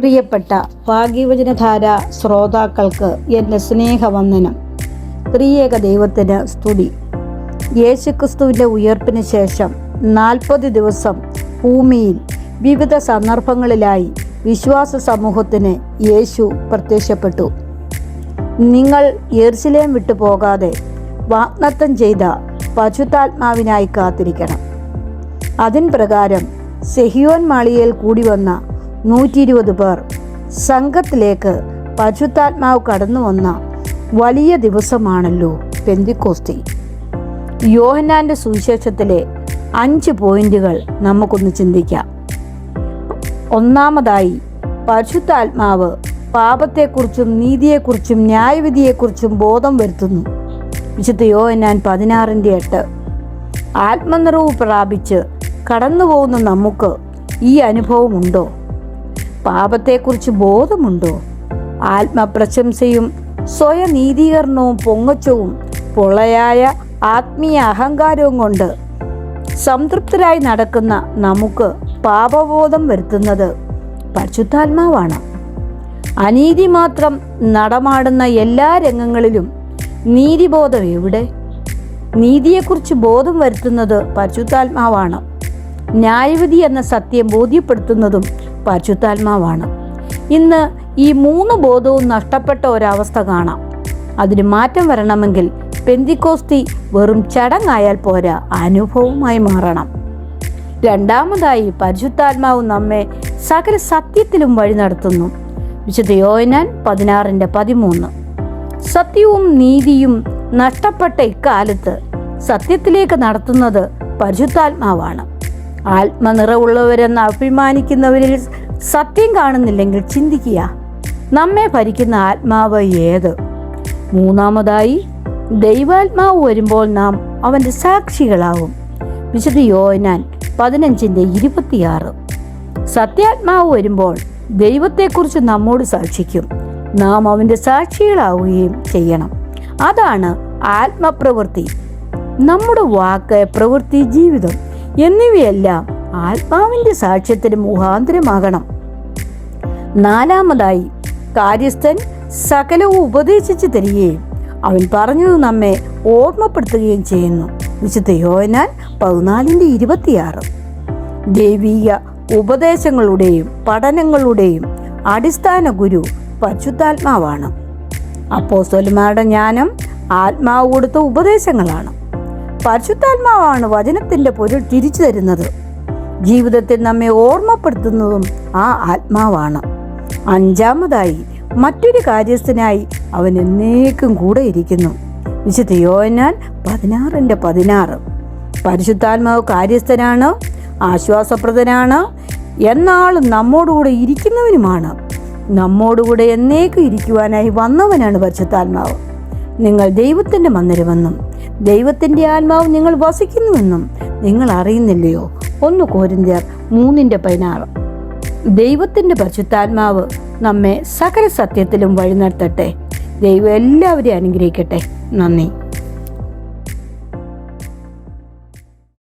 പ്രിയപ്പെട്ട ഭാഗ്യവചനധാര ശ്രോതാക്കൾക്ക് എന്റെ സ്നേഹവന്ദനം. ത്രിയേക ദൈവത്തിന് സ്തുതി. യേശുക്രിസ്തുവിന്റെ ഉയർപ്പിന് ശേഷം നാൽപ്പത് ദിവസം ഭൂമിയിൽ വിവിധ സന്ദർഭങ്ങളിലായി വിശ്വാസ സമൂഹത്തിന് യേശു പ്രത്യക്ഷപ്പെട്ടു. നിങ്ങൾ എർസിലേം വിട്ടു പോകാതെ വാഗ്നത്വം ചെയ്ത പശുത്താത്മാവിനായി കാത്തിരിക്കണം. അതിൻ പ്രകാരം സെഹിയോൻ മാളിയയിൽ കൂടി വന്ന നൂറ്റി ഇരുപത് പേർ സംഘത്തിലേക്ക് പരിശുദ്ധാത്മാവ് കടന്നു വന്ന വലിയ ദിവസമാണല്ലോ പെന്തിക്കോസ്തി. യോഹന്നാന്റെ സുവിശേഷത്തിലെ അഞ്ച് പോയിന്റുകൾ നമുക്കൊന്ന് ചിന്തിക്കാം. ഒന്നാമതായി പരിശുദ്ധാത്മാവ് പാപത്തെക്കുറിച്ചും നീതിയെക്കുറിച്ചും ന്യായവിധിയെക്കുറിച്ചും ബോധം വരുത്തുന്നു. വിശുദ്ധ യോഹന്നാൻ പതിനാറിന്റെ എട്ട്. ആത്മനിറവ് പ്രാപിച്ച് കടന്നുപോകുന്ന നമുക്ക് ഈ അനുഭവമുണ്ടോ? പാപത്തെക്കുറിച്ച് ബോധമുണ്ടോ? ആത്മപ്രശംസയും സ്വയനീതീകരണവും പൊങ്ങച്ചവും പൊള്ളയായ ആത്മീയ അഹങ്കാരവും കൊണ്ട് സംതൃപ്തരായി നടക്കുന്ന നമുക്ക് പാപബോധം വരുത്തുന്നത് പരിശുദ്ധാത്മാവാണ്. അനീതി മാത്രം നടമാടുന്ന എല്ലാ രംഗങ്ങളിലും നീതിബോധം എവിടെ? നീതിയെക്കുറിച്ച് ബോധം വരുത്തുന്നത് പരിശുദ്ധാത്മാവാണ്. ന്യായവിധി എന്ന സത്യം ബോധ്യപ്പെടുത്തുന്നതും പരിശുദ്ധാത്മാവാണ്. ഇന്ന് ഈ മൂന്ന് ബോധവും നഷ്ടപ്പെട്ട ഒരവസ്ഥ കാണാം. അതിന് മാറ്റം വരണമെങ്കിൽ പെന്തിക്കോസ്തി വെറും ചടങ്ങായാൽ പോരാ അനുഭവമായി മാറണം. രണ്ടാമതായി പരിശുദ്ധാത്മാവ് നമ്മെ സകല സത്യത്തിലും വഴി നടത്തുന്നു. വിശുദ്ധ യോനാൻ പതിനാറിന്റെ പതിമൂന്ന്. സത്യവും നീതിയും നഷ്ടപ്പെട്ട ഇക്കാലത്ത് സത്യത്തിലേക്ക് നടത്തുന്നത് പരിശുദ്ധാത്മാവാണ്. ആത്മനിറവുള്ളവരെന്ന് അഭിമാനിക്കുന്നവരിൽ സത്യം കാണുന്നില്ലെങ്കിൽ ചിന്തിക്കുക. നമ്മെ ഭരിക്കുന്ന ആത്മാവ് ഏത്? മൂന്നാമതായി ദൈവാത്മാവ് വരുമ്പോൾ നാം അവന്റെ സാക്ഷികളാവും. വിശുദ്ധ യോനാൻ പതിനഞ്ചിന്റെ ഇരുപത്തിയാറ്. സത്യാത്മാവ് വരുമ്പോൾ ദൈവത്തെക്കുറിച്ച് നമ്മോട് സാക്ഷിക്കും. നാം അവന്റെ സാക്ഷികളാവുകയും ചെയ്യണം. അതാണ് ആത്മപ്രവൃത്തി. നമ്മുടെ വാക്ക് പ്രവൃത്തി ജീവിതം എന്നിവയെല്ലാം ആത്മാവിന്റെ സാക്ഷ്യത്തിന് മുഖാന്തരമാകണം. നാലാമതായി കാര്യസ്ഥൻ സകലവും ഉപദേശിച്ചു തരികയും അവൻ പറഞ്ഞത് നമ്മെ ഓർമ്മപ്പെടുത്തുകയും ചെയ്യുന്നു. വിശുദ്ധ യോനാൽ പതിനാലിന്റെ ഇരുപത്തിയാറ്. ദൈവീക ഉപദേശങ്ങളുടെയും പഠനങ്ങളുടെയും അടിസ്ഥാന ഗുരു പരിശുദ്ധാത്മാവാണ്. അപ്പോസ്തലന്മാരുടെ ജ്ഞാനം ആത്മാവ് കൊടുത്ത ഉപദേശങ്ങളാണ്. പരിശുദ്ധാത്മാവാണ് വചനത്തിന്റെ പൊരുൾ തിരിച്ചു തരുന്നത്. ജീവിതത്തിൽ നമ്മെ ഓർമ്മപ്പെടുത്തുന്നതും ആ ആത്മാവാണ്. അഞ്ചാമതായി മറ്റൊരു കാര്യസ്ഥനായി അവൻ എന്നേക്കും കൂടെ ഇരിക്കുന്നു. വിശുദ്ധ യോനാൻ പതിനാറിന്റെ പതിനാറ്. പരിശുദ്ധാത്മാവ് കാര്യസ്ഥനാണ് ആശ്വാസപ്രദനാണ് എന്നാളും നമ്മോടുകൂടെ ഇരിക്കുന്നവനുമാണ്. നമ്മോടുകൂടെ എന്നേക്കും ഇരിക്കുവാനായി വന്നവനാണ് പരിശുദ്ധാത്മാവ്. നിങ്ങൾ ദൈവത്തിന്റെ മന്ദിരമെന്നും ദൈവത്തിന്റെ ആത്മാവ് നിങ്ങൾ വസിക്കുന്നുവെന്നും നിങ്ങൾ അറിയുന്നില്ലയോ? ഒന്ന് കോരിന്ത്യർ മൂന്നിന്റെ പതിനാറ്. ദൈവത്തിന്റെ പരിശുദ്ധാത്മാവ് നമ്മെ സകല സത്യത്തിലും വഴി നടത്തട്ടെ ദൈവം എല്ലാവരെയും അനുഗ്രഹിക്കട്ടെ. നന്ദി.